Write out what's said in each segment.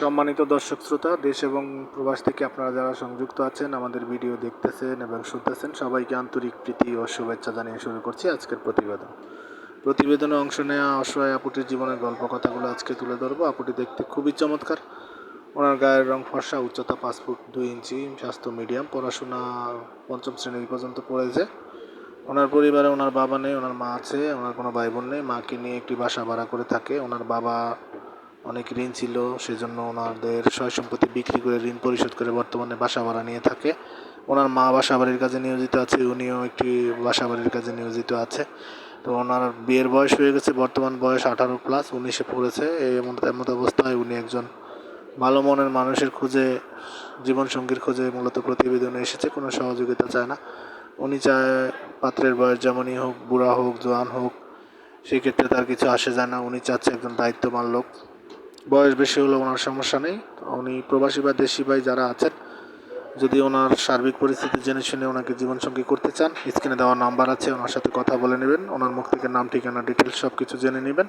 সম্মানিত দর্শক শ্রোতা, দেশ এবং প্রবাস থেকে আপনারা যারা সংযুক্ত আছেন, আমাদের ভিডিও দেখতেছেন এবং শুনতেছেন, সবাইকে আন্তরিক প্রীতি ও শুভেচ্ছা জানিয়ে শুরু করছি আজকের প্রতিবেদন। প্রতিবেদনে অংশ নেওয়া অসহায় আপুটির জীবনের গল্প কথাগুলো আজকে তুলে ধরবো। আপুটি দেখতে খুবই চমৎকার। ওনার গায়ের রং ফর্সা, উচ্চতা পাঁচ ফুট দুই ইঞ্চি, স্বাস্থ্য মিডিয়াম, পড়াশোনা পঞ্চম শ্রেণি পর্যন্ত পড়েছে। ওনার পরিবারে ওনার বাবা নেই, ওনার মা আছে, ওনার কোনো ভাই বোন নেই, মাকে নিয়ে একটি বাসা ভাড়া করে থাকে। ওনার বাবা অনেক ঋণ ছিল, সেজন্য ওনাদের সয় সম্পত্তি বিক্রি করে ঋণ পরিশোধ করে বর্তমানে বাসা ভাড়া নিয়ে থাকে। ওনার মা বাসা বাড়ির কাজে নিয়োজিত আছে, উনিও একটি বাসা বাড়ির কাজে নিয়োজিত আছে। তো ওনার বিয়ের বয়স হয়ে গেছে, বর্তমান বয়স আঠারো প্লাস উনিশে পড়েছে। এমন এমত অবস্থায় উনি একজন ভালো মনের মানুষের খোঁজে, জীবনসঙ্গীর খোঁজে মূলত প্রতিবেদনে এসেছে, কোনো সহযোগিতা চায় না। উনি চায় পাত্রের বয়স যেমনই হোক, বুড়া হোক, জোয়ান হোক, সেক্ষেত্রে তার কিছু আসে যায় না। উনি চাচ্ছে একজন দায়িত্ববান লোক। বয়স বেশি হলে ওনার সমস্যা নেই। উনি প্রবাসী বা দেশি ভাই যারা আছেন, যদি ওনার সার্বিক পরিস্থিতি জেনে শুনে ওনাকে জীবনসঙ্গী করতে চান, স্ক্রিনে দেওয়া নাম্বার আছে, ওনার সাথে কথা বলে নেবেন। ওনার মুখ থেকে নাম, ঠিকানা ডিটেলস সব কিছু জেনে নেবেন।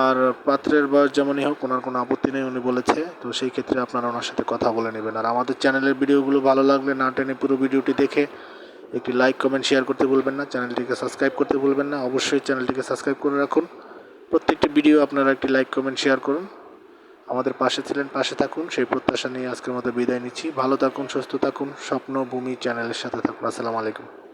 আর পাত্রের বয়স যেমনই হোক, ওনার কোনো আপত্তি নেই, উনি বলেছে। তো সেই ক্ষেত্রে আপনারা ওনার সাথে কথা বলে নেবেন। আর আমাদের চ্যানেলের ভিডিওগুলো ভালো লাগলে না টেনে পুরো ভিডিওটি দেখে একটি লাইক কমেন্ট শেয়ার করতে ভুলবেন না। চ্যানেলটিকে সাবস্ক্রাইব করতে ভুলবেন না। অবশ্যই চ্যানেলটিকে সাবস্ক্রাইব করে রাখুন। প্রত্যেকটি ভিডিও আপনারা একটি লাইক, কমেন্ট, শেয়ার করুন। আমাদের পাশে ছিলেন, পাশে থাকুন। সেই প্রত্যাশা নিয়ে আজকের মতো বিদায় নিচ্ছি। ভালো থাকুন, সুস্থ থাকুন। স্বপ্ন ভূমি চ্যানেলের সাথে থাকুন। আসসালামু আলাইকুম।